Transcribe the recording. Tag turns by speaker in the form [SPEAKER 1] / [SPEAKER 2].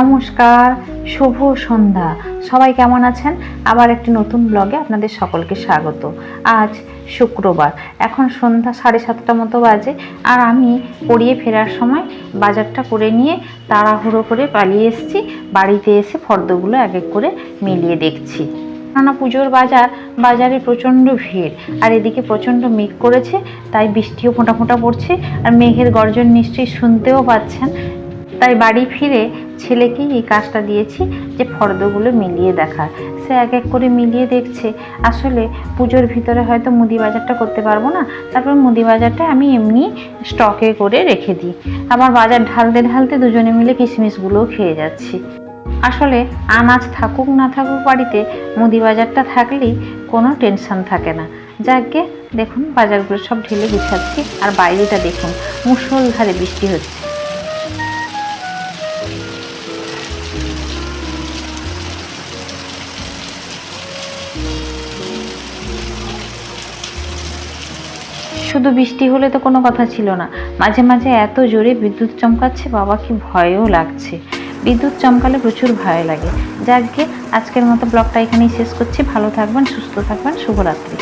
[SPEAKER 1] নমস্কার, শুভ সন্ধ্যা। সবাই কেমন আছেন? আবার একটি নতুন ব্লগে আপনাদের সকলকে স্বাগত। আজ শুক্রবার, এখন সন্ধ্যা সাড়ে সাতটা মতো বাজে, আর আমি পড়িয়ে ফেরার সময় বাজারটা করে নিয়ে তাড়াহুড়ো করে পালিয়ে এসেছি। বাড়িতে এসে ফর্দগুলো এক এক করে মিলিয়ে দেখছি। নানা পুজোর বাজার, বাজারে প্রচণ্ড ভিড়। আর এদিকে প্রচণ্ড মেঘ করেছে, তাই বৃষ্টিও ফোঁটা ফোঁটা পড়ছে, আর মেঘের গর্জন নিশ্চয়ই শুনতেও পাচ্ছেন। তাই বাড়ি ফিরে ছেলেকেই এই কাজটা দিয়েছি, যে ফর্দগুলো মিলিয়ে দেখার। সে এক এক করে মিলিয়ে দেখছে। আসলে পুজোর ভিতরে হয়তো মুদি বাজারটা করতে পারব না, তারপর মুদি বাজারটা আমি এমনি স্টকে করে রেখে দিই। আবার বাজার ঢালতে ঢালতে দুজনে মিলে কিশমিশগুলোও খেয়ে যাচ্ছি। আসলে আনাজ থাকুক না থাকুক বাড়িতে মুদি বাজারটা থাকলেই কোনো টেনশন থাকে না। যাকে দেখুন বাজারগুলো সব ঢেলে গুছাচ্ছি, আর বাইরেটা দেখুন, মুষলধারে বৃষ্টি হচ্ছে। শুধু বৃষ্টি হলে তো কোনো কথা ছিল না। মাঝে মাঝে এত জোরে বিদ্যুৎ চমকাচ্ছে, বাবা কি ভয়ও লাগছে। বিদ্যুৎ চমকালে প্রচুর ভয় লাগে। যাকে আজকের মতো ব্লগটা এখানেই শেষ করছি। ভালো থাকবেন, সুস্থ থাকবেন, শুভরাত্রি।